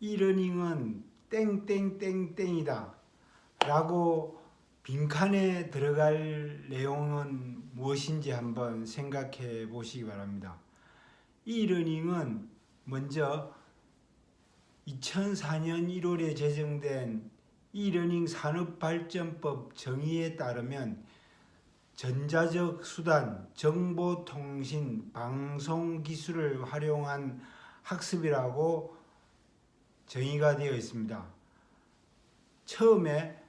이러닝은 땡땡땡땡이다 라고 빈칸에 들어갈 내용은 무엇인지 한번 생각해 보시기 바랍니다. 이러닝은 먼저 2004년 1월에 제정된 이러닝 산업발전법 정의에 따르면 전자적 수단, 정보통신, 방송 기술을 활용한 학습이라고 정의가 되어 있습니다. 처음에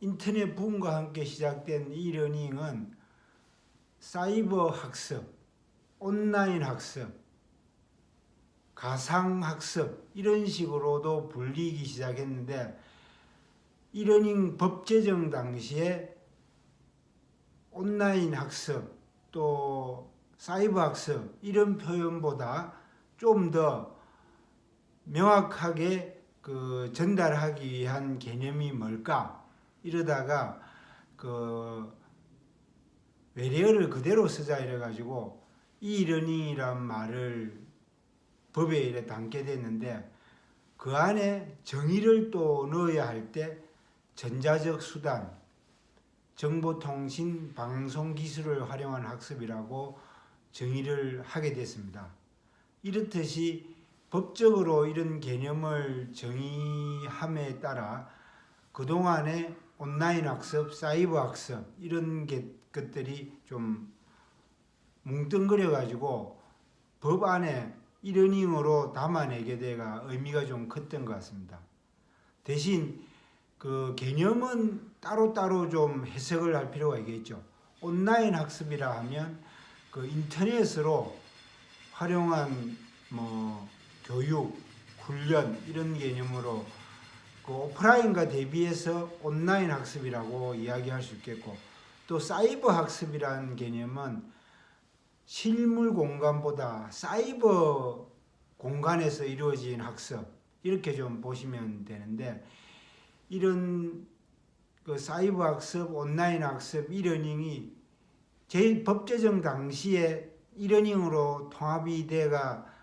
인터넷 붐과 함께 시작된 이러닝은 사이버 학습, 온라인 학습, 가상 학습 이런 식으로도 불리기 시작했는데 이러닝 법 제정 당시에 온라인 학습 또 사이버 학습 이런 표현보다 좀더 명확하게 그 전달하기 위한 개념이 뭘까 이러다가 그 외래어를 그대로 쓰자 이래 가지고 이러닝이란 말을 법에 이래 담게 됐는데 그 안에 정의를 또 넣어야 할 때 전자적 수단 정보통신 방송 기술을 활용한 학습이라고 정의를 하게 됐습니다. 이렇듯이 법적으로 이런 개념을 정의함에 따라 그동안의 온라인 학습, 사이버 학습 이런 게, 것들이 좀 뭉뚱그려 가지고 법 안에 이러닝으로 담아내게 돼가 의미가 좀 컸던 것 같습니다. 대신 그 개념은 따로따로 좀 해석을 할 필요가 있겠죠. 온라인 학습이라 하면 그 인터넷으로 활용한 뭐 교육, 훈련 이런 개념으로 그 오프라인과 대비해서 온라인 학습이라고 이야기할 수 있겠고 또 사이버 학습이라는 개념은 실물 공간보다 사이버 공간에서 이루어진 학습 이렇게 좀 보시면 되는데 이런 그 사이버 학습, 온라인 학습, 이러닝이 제일 법 제정 당시에 이러닝으로 통합이 돼가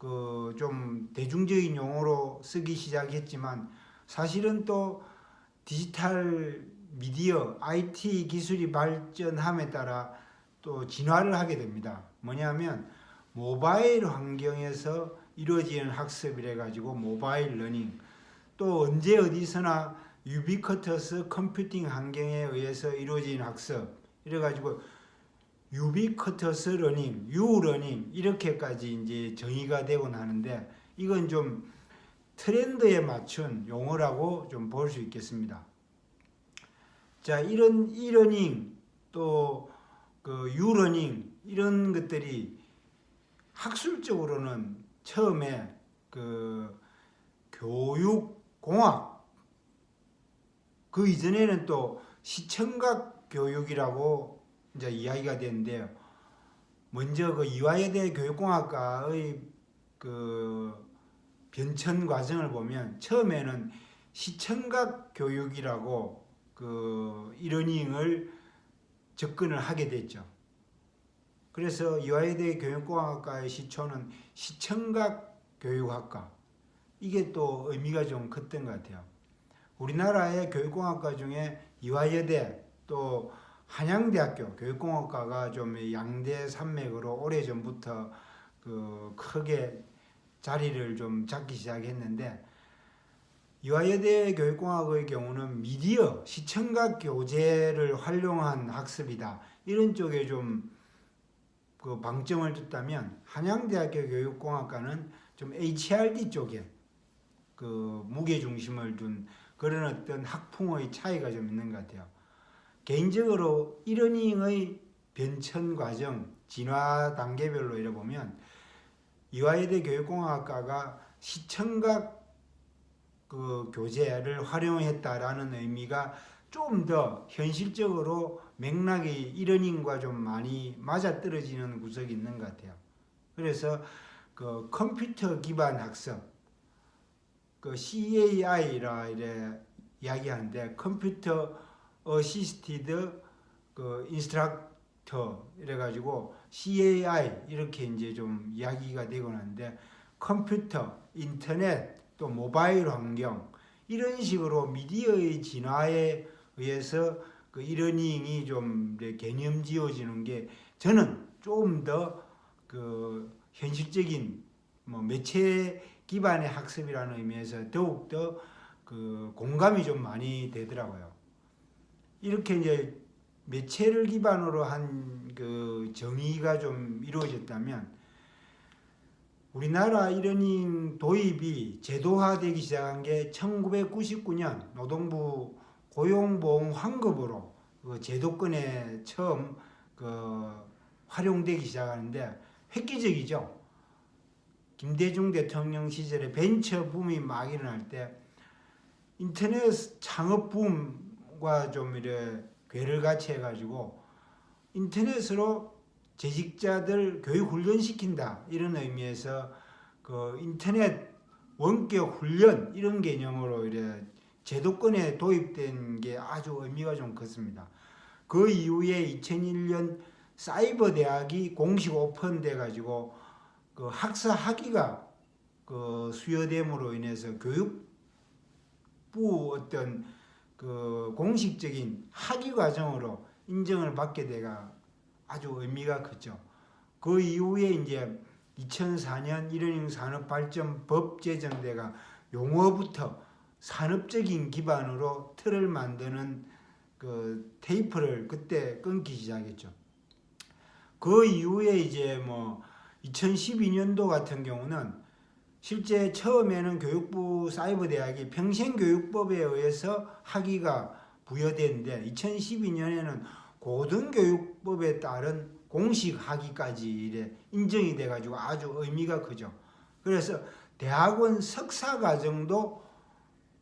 그 좀 대중적인 용어로 쓰기 시작했지만 사실은 또 디지털 미디어, IT 기술이 발전함에 따라 또 진화를 하게 됩니다. 뭐냐면 모바일 환경에서 이루어지는 학습이래 가지고 모바일 러닝 또 언제 어디서나 유비쿼터스 컴퓨팅 환경에 의해서 이루어진 학습 이래 가지고 유비쿼터스 러닝, 유러닝 이렇게까지 이제 정의가 되곤 하는데 이건 좀 트렌드에 맞춘 용어라고 좀 볼 수 있겠습니다. 자, 이런 이러닝 또그 유러닝 이런 것들이 학술적으로는 처음에 그 교육 공학 그 이전에는 또 시청각 교육이라고 이제 이야기가 되는데요. 먼저 그 이화여대 교육공학과의 그 변천 과정을 보면 처음에는 시청각 교육이라고 그 이러닝을 접근을 하게 됐죠. 그래서 이화여대 교육공학과의 시초는 시청각 교육학과 이게 또 의미가 좀 컸던 것 같아요. 우리나라의 교육공학과 중에 이화여대 또 한양대학교 교육공학과가 좀 양대 산맥으로 오래 전부터 그 크게 자리를 좀 잡기 시작했는데 이화여대 교육공학의 경우는 미디어 시청각 교재를 활용한 학습이다 이런 쪽에 좀 그 방점을 뒀다면 한양대학교 교육공학과는 좀 HRD 쪽에 그 무게 중심을 둔 그런 어떤 학풍의 차이가 좀 있는 것 같아요. 개인적으로 이러닝의 변천 과정, 진화 단계별로 이래 보면 이화여대 교육공학과가 시청각 그 교재를 활용했다라는 의미가 좀 더 현실적으로 맥락이 이러닝과 좀 많이 맞아떨어지는 구석이 있는 것 같아요. 그래서 그 컴퓨터 기반 학습, 그 CAI라 이래 이야기하는데 컴퓨터 어시스티드 그 인스트럭터 이래 가지고 CAI 이렇게 이제 좀 이야기가 되곤 하는데 컴퓨터, 인터넷, 또 모바일 환경 이런 식으로 미디어의 진화에 의해서 그 이러닝이 좀 개념 지어지는 게 저는 좀더그 현실적인 뭐 매체 기반의 학습이라는 의미에서 더욱 더 그 공감이 좀 많이 되더라고요. 이렇게 이제 매체를 기반으로 한 그 정의가 좀 이루어졌다면 우리나라 이러닝 도입이 제도화되기 시작한 게 1999년 노동부 고용보험 환급으로 그 제도권에 처음 그 활용되기 시작하는데 획기적이죠. 김대중 대통령 시절에 벤처 붐이 막 일어날 때 인터넷 창업 붐 과 좀 이래 괴를 같이 해가지고 인터넷으로 재직자들 교육 훈련 시킨다 이런 의미에서 그 인터넷 원격 훈련 이런 개념으로 이래 제도권에 도입된 게 아주 의미가 좀 컸습니다. 그 이후에 2001년 사이버 대학이 공식 오픈돼 가지고 그 학사 학위가 그 수여됨으로 인해서 교육부 어떤 그 공식적인 학위 과정으로 인정을 받게 돼가 아주 의미가 컸죠. 그 이후에 이제 2004년 일원형 산업발전법 제정돼가 용어부터 산업적인 기반으로 틀을 만드는 그 테이프를 그때 끊기 시작했죠. 그 이후에 이제 뭐 2012년도 같은 경우는 실제 처음에는 교육부 사이버 대학이 평생교육법에 의해서 학위가 부여되는데 2012년에는 고등교육법에 따른 공식 학위까지 인정이 돼 가지고 아주 의미가 크죠. 그래서 대학원 석사 과정도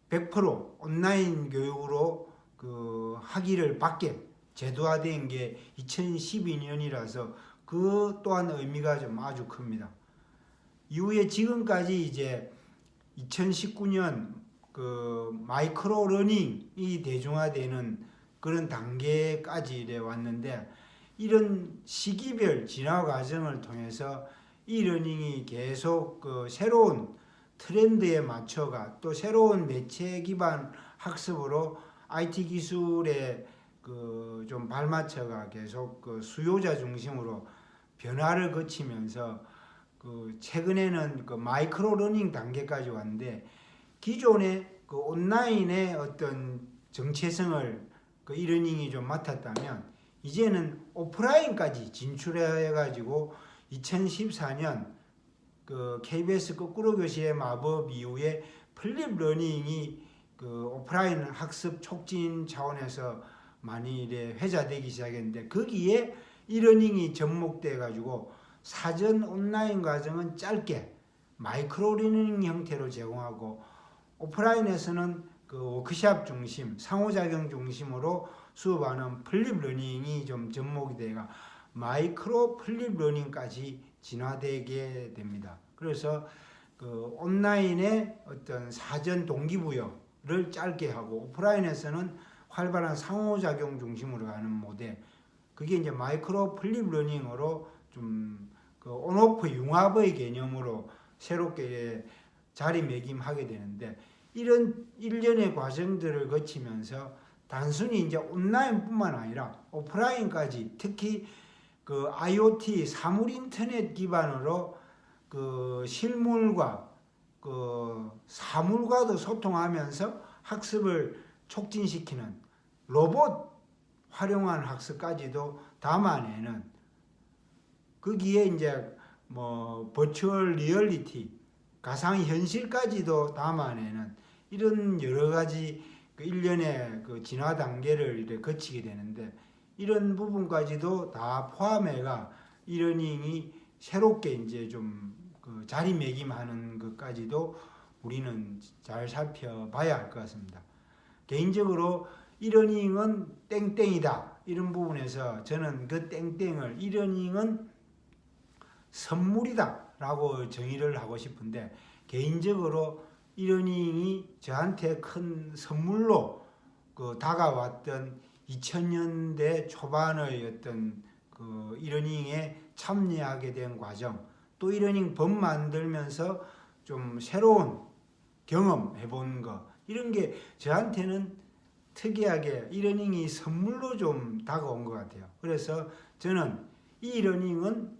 100% 온라인 교육으로 그 학위를 받게 제도화된 게 2012년이라서 그 또한 의미가 좀 아주 큽니다. 이후에 지금까지 이제 2019년 그 마이크로 러닝이 대중화되는 그런 단계까지 이래 왔는데 이런 시기별 진화 과정을 통해서 이 러닝이 계속 그 새로운 트렌드에 맞춰가 또 새로운 매체 기반 학습으로 IT 기술에 그 좀 발맞춰가 계속 그 수요자 중심으로 변화를 거치면서 그 최근에는 그 마이크로 러닝 단계까지 왔는데 기존의 그 온라인의 어떤 정체성을 그 이러닝이 좀 맡았다면 이제는 오프라인까지 진출해 가지고 2014년 그 KBS 거꾸로 교실의 마법 이후에 플립 러닝이 그 오프라인 학습 촉진 차원에서 많이 이래 회자되기 시작했는데 거기에 이러닝이 접목돼 가지고 사전 온라인 과정은 짧게 마이크로 러닝 형태로 제공하고 오프라인에서는 그 워크샵 중심, 상호작용 중심으로 수업하는 플립 러닝이 좀 접목이 돼가 마이크로 플립 러닝까지 진화되게 됩니다. 그래서 그 온라인의 어떤 사전 동기부여를 짧게 하고 오프라인에서는 활발한 상호작용 중심으로 가는 모델 그게 이제 마이크로 플립 러닝으로 좀 그 온오프 융합의 개념으로 새롭게 자리매김하게 되는데 이런 일련의 과정들을 거치면서 단순히 이제 온라인뿐만 아니라 오프라인까지 특히 그 IoT 사물 인터넷 기반으로 그 실물과 그 사물과도 소통하면서 학습을 촉진시키는 로봇 활용한 학습까지도 담아내는 거기에 이제 뭐 버추얼 리얼리티 가상 현실까지도 담아내는 이런 여러 가지 그 일련의 그 진화 단계를 이렇게 거치게 되는데 이런 부분까지도 다 포함해가 이러닝이 새롭게 이제 좀 그 자리매김하는 것까지도 우리는 잘 살펴봐야 할 것 같습니다. 개인적으로 이러닝은 땡땡이다 이런 부분에서 저는 그 땡땡을 이러닝은 선물이다라고 정의를 하고 싶은데 개인적으로 이러닝이 저한테 큰 선물로 그 다가왔던 2000년대 초반의 어떤 그 이러닝에 참여하게 된 과정 또 이러닝 법 만들면서 좀 새로운 경험 해 본 거 이런 게 저한테는 특이하게 이러닝이 선물로 좀 다가온 것 같아요. 그래서 저는 이 이러닝은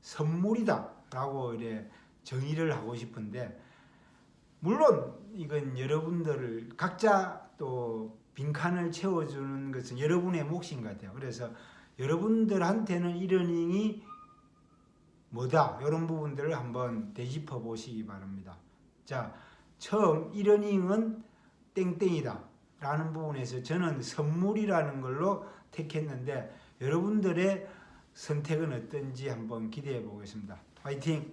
선물이다라고 이래 정의를 하고 싶은데 물론 이건 여러분들을 각자 또 빈칸을 채워주는 것은 여러분의 몫인 것 같아요. 그래서 여러분들한테는 이러닝이 뭐다 이런 부분들을 한번 되짚어 보시기 바랍니다. 자 처음 이러닝은 땡땡이다 라는 부분에서 저는 선물이라는 걸로 택했는데 여러분들의 선택은 어떤지 한번 기대해 보겠습니다. 화이팅!